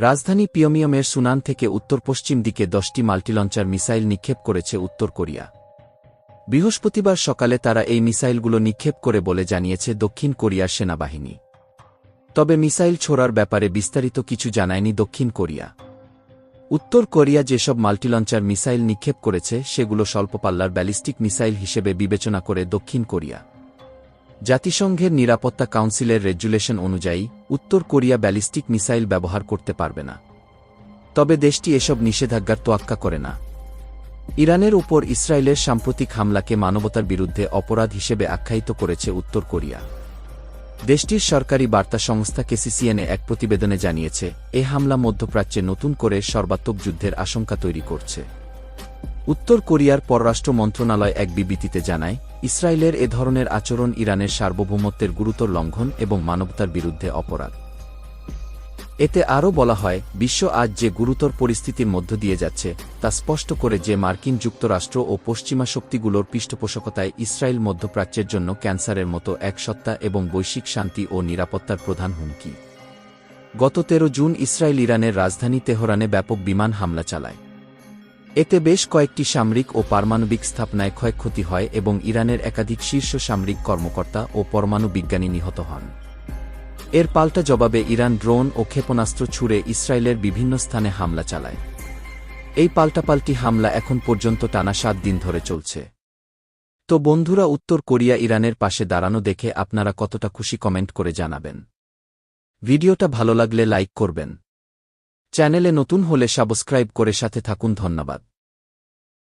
রাজধানী পিয়মিয়মের সুনান থেকে উত্তর পশ্চিম দিকে দশটি মাল্টিলঞ্চার মিসাইল নিক্ষেপ করেছে উত্তর কোরিয়া। বৃহস্পতিবার সকালে তারা এই মিসাইলগুলো নিক্ষেপ করে বলে জানিয়েছে দক্ষিণ কোরিয়ার সেনাবাহিনী। তবে মিসাইল ছোড়ার ব্যাপারে বিস্তারিত কিছু জানায়নি দক্ষিণ কোরিয়া। উত্তর কোরিয়া যেসব মাল্টিলঞ্চার মিসাইল নিক্ষেপ করেছে, সেগুলো স্বল্পপাল্লার ব্যালিস্টিক মিসাইল হিসেবে বিবেচনা করে দক্ষিণ কোরিয়া। জাতিসংঘের নিরাপত্তা কাউন্সিলের রেজুলেশন অনুযায়ী, উত্তর কোরিয়া ব্যালিস্টিক মিসাইল ব্যবহার করতে পারবে না। তবে দেশটি এসব নিষেধাজ্ঞার তোয়াক্কা করে না। ইরানের উপর ইসরায়েলের সাম্প্রতিক হামলাকে মানবতার বিরুদ্ধে অপরাধ হিসেবে আখ্যায়িত করেছে উত্তর কোরিয়া। দেশটির সরকারি বার্তা সংস্থা কেসিসিএনএ এক প্রতিবেদনে জানিয়েছে, এ হামলা মধ্যপ্রাচ্যে নতুন করে সর্বাত্মক যুদ্ধের আশঙ্কা তৈরি করছে। উত্তর কোরিয়ার পররাষ্ট্র মন্ত্রণালয় এক বিবৃতিতে জানায়, ইসরায়েলের এ ধরনের আচরণ ইরানের সার্বভৌমত্বের গুরুতর লঙ্ঘন এবং মানবতার বিরুদ্ধে অপরাধ। এতে আরও বলা হয়, বিশ্ব আজ যে গুরুতর পরিস্থিতির মধ্য দিয়ে যাচ্ছে, তা স্পষ্ট করে যে মার্কিন যুক্তরাষ্ট্র ও পশ্চিমা শক্তিগুলোর পৃষ্ঠপোষকতায় ইসরায়েল মধ্যপ্রাচ্যের জন্য ক্যান্সারের মতো এক সত্তা এবং বৈশ্বিক শান্তি ও নিরাপত্তার প্রধান হুমকি। গত তেরো জুন ইসরায়েল ইরানের রাজধানী তেহরানে ব্যাপক বিমান হামলা চালায়। এতে বেশ কয়েকটি সামরিক ও পারমাণবিক স্থাপনায় ক্ষয়ক্ষতি হয় এবং ইরানের একাধিক শীর্ষ সামরিক কর্মকর্তা ও পরমাণু বিজ্ঞানী নিহত হন। এর পাল্টা জবাবে ইরান ড্রোন ও ক্ষেপণাস্ত্র ছুড়ে ইসরায়েলের বিভিন্ন স্থানে হামলা চালায়। এই পাল্টাপাল্টি হামলা এখন পর্যন্ত টানা সাত দিন ধরে চলছে। তো বন্ধুরা, উত্তর কোরিয়া ইরানের পাশে দাঁড়ানো দেখে আপনারা কতটা খুশি কমেন্ট করে জানাবেন। ভিডিওটা ভালো লাগলে লাইক করবেন। চ্যানেলে নতুন হলে সাবস্ক্রাইব করে সাথে থাকুন, ধন্যবাদ।